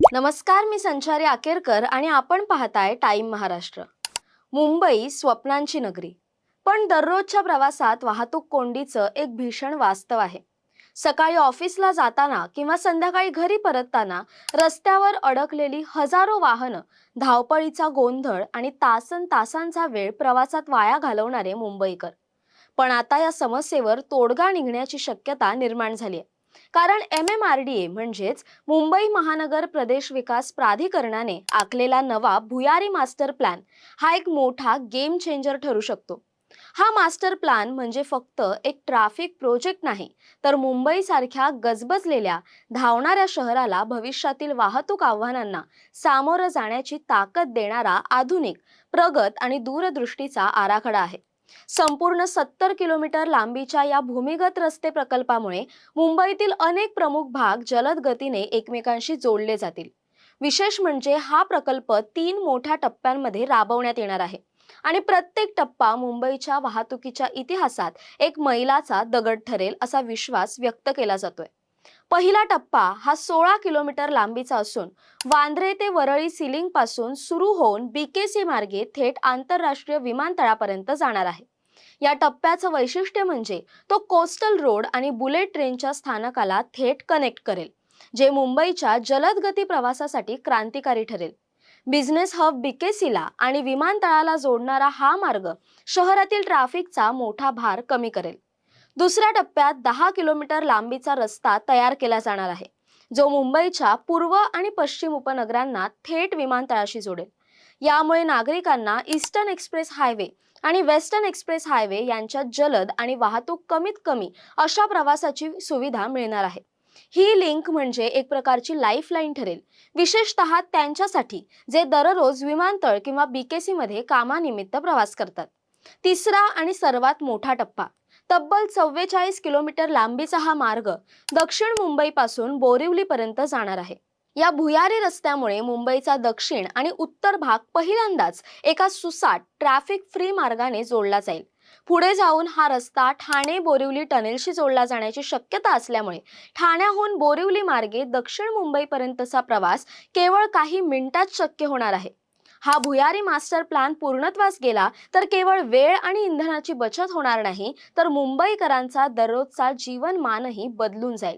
नमस्कार मी संचारी आकेरकर आणि आपण पाहताय टाइम महाराष्ट्र. मुंबई स्वप्नांची नगरी. पण दररोजच्या प्रवासात वाहतूक कोंडीचं एक भीषण वास्तव आहे. सकाळी ऑफिसला जाताना किंवा संध्याकाळी घरी परतताना रस्त्यावर अडकलेली हजारो वाहनं धावपळीचा गोंधळ आणि तासन तासांचा वेळ प्रवासात वाया घालवणारे मुंबईकर. पण आता या समस्येवर तोडगा निघण्याची शक्यता निर्माण झाली आहे कारण M M R D A म्हणजेच मुंबई महानगर प्रदेश विकास प्राधिकरणाने आखलेला नवा भुयारी मास्टर प्लॅन हा एक मोठा गेम चेंजर ठरू शकतो. हा मास्टर प्लॅन म्हणजे फक्त एक ट्रॅफिक प्रोजेक्ट नाही तर मुंबईसारख्या गजबजलेल्या धावणाऱ्या शहराला भविष्यातील वाहतूक आव्हानांना सामोरं जाण्याची ताकद देणारा आधुनिक प्रगत आणि दूरदृष्टीचा आराखडा आहे. संपूर्ण सत्तर किलोमीटर लांबीच्या या भूमिगत रस्ते प्रकल्पामुळे मुंबईतील अनेक प्रमुख भाग जलद गतीने एकमेकांशी जोडले जातील. विशेष म्हणजे हा प्रकल्प तीन मोठ्या टप्प्यांमध्ये राबवण्यात येणार आहे आणि प्रत्येक टप्पा मुंबईच्या वाहतुकीच्या इतिहासात एक मैलाचा दगड ठरेल असा विश्वास व्यक्त केला जातोय. पहिला टप्पा हा सोळा किलोमीटर लांबीचा असून वांद्रे ते वरळी सिलिंगपासून सुरू होऊन बीकेसी मार्गे थेट आंतरराष्ट्रीय विमानतळापर्यंत जाणार आहे. या टप्प्याचं वैशिष्ट्य म्हणजे तो कोस्टल रोड आणि बुलेट ट्रेनच्या स्थानकाला थेट कनेक्ट करेल जे मुंबईच्या जलद गती प्रवासासाठी क्रांतिकारी ठरेल. बिझनेस हब बीकेसीला आणि विमानतळाला जोडणारा हा मार्ग शहरातील ट्रॅफिकचा मोठा भार कमी करेल. दुसऱ्या टप्प्यात दहा किलोमीटर लांबीचा रस्ता तयार केला जाणार आहे जो मुंबईच्या पूर्व आणि पश्चिम उपनगरांना थेट विमानतळाशी जोडेल. यामुळे नागरिकांना ईस्टर्न एक्सप्रेस हायवे आणि वेस्टर्न एक्सप्रेस हायवे यांच्यात जलद आणि वाहतूक कमीत कमी अशा प्रवासाची सुविधा मिळणार आहे. ही लिंक म्हणजे एक प्रकारची लाईफ लाईन ठरेल. विशेषतः त्यांच्यासाठी जे दररोज विमानतळ किंवा बीकेसी मध्ये कामानिमित्त प्रवास करतात. तिसरा आणि सर्वात मोठा टप्पा तब्बल चव्वेचाळीस किलोमीटर लांबीचा हा मार्ग दक्षिण मुंबईपासून बोरिवलीपर्यंत जाणार आहे. या भुयारी रस्त्यामुळे मुंबईचा दक्षिण आणि उत्तर भाग पहिल्यांदाच एका सुसाट ट्रॅफिक फ्री मार्गाने जोडला जाईल. पुढे जाऊन हा रस्ता ठाणे बोरिवली टनेलशी जोडला जाण्याची शक्यता असल्यामुळे ठाण्याहून बोरिवली मार्गे दक्षिण मुंबईपर्यंतचा प्रवास केवळ काही मिनिटात शक्य होणार आहे. हा भुयारी मास्टर प्लॅन पूर्णत्वास गेला तर केवळ वेळ आणि इंधनाची बचत होणार नाही तर मुंबईकरांचा दररोजचा जीवनमानही बदलून जाईल.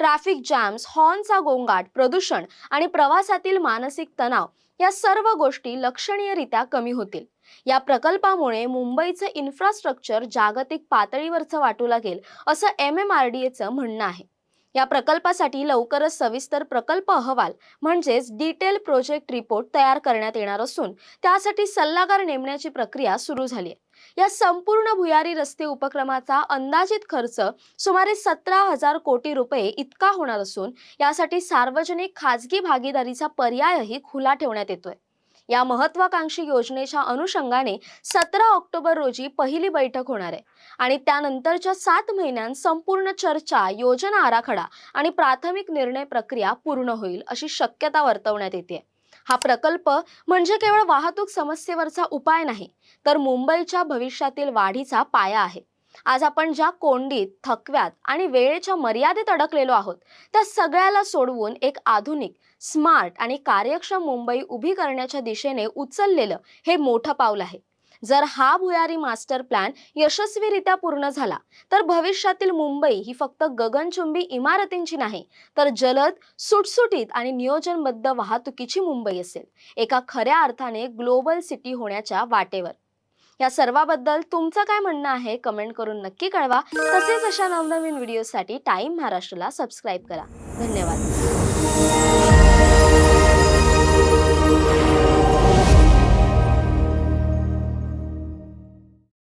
ट्रॅफिक जॅम्स हॉर्नचा गोंगाट प्रदूषण आणि प्रवासातील मानसिक तणाव या सर्व गोष्टी लक्षणीयरित्या कमी होतील. या प्रकल्पामुळे मुंबईचं इन्फ्रास्ट्रक्चर जागतिक पातळीवरचं वाटू लागेल असं एम एम आर डी एचं म्हणणं आहे. या प्रकल्पासाठी लवकरच सविस्तर प्रकल्प अहवाल म्हणजेच डिटेल प्रोजेक्ट रिपोर्ट तयार करण्यात येणार असून त्यासाठी सल्लागार नेमण्याची प्रक्रिया सुरू झाली आहे. या संपूर्ण भुयारी रस्ते उपक्रमाचा अंदाजित खर्च सुमारे सतरा हजार कोटी रुपये इतका होणार असून यासाठी सार्वजनिक खाजगी भागीदारीचा पर्यायही खुला ठेवण्यात येतोय. या महत्वाकांक्षी योजनेच्या अनुषंगाने सतरा ऑक्टोबर रोजी पहिली बैठक होणार आहे. आणि त्यानंतरच्या सात महिन्यांत संपूर्ण चर्चा योजना आराखडा आणि प्राथमिक निर्णय प्रक्रिया पूर्ण होईल अशी शक्यता वर्तवण्यात येते. हा प्रकल्प म्हणजे केवळ वाहतूक समस्येवरचा उपाय नाही तर मुंबईच्या भविष्यातील वाढीचा पाया आहे. आज आपण ज्या कोंडीत थकव्यात आणि वेळेच्या मर्यादेत अडकलेलो आहोत त्या सगळ्याला सोडवून एक आधुनिक स्मार्ट आणि कार्यक्षम मुंबई उभी करण्याच्या दिशेने उचललेलं हे मोठं पाऊल आहे. जर हा भुयारी मास्टर प्लॅन यशस्वीरित्या पूर्ण झाला तर भविष्यातील मुंबई ही फक्त गगनचुंबी इमारतींची नाही तर जलद सुटसुटीत आणि नियोजनबद्ध वाहतुकीची मुंबई असेल. एका खऱ्या अर्थाने ग्लोबल सिटी होण्याच्या वाटेवर. या सर्वाबद्दल तुमचं काय म्हणणं आहे कमेंट करून नक्की कळवा. तसेच अशा नवनवीन व्हिडिओसाठी टाईम महाराष्ट्राला सबस्क्राईब करा. धन्यवाद.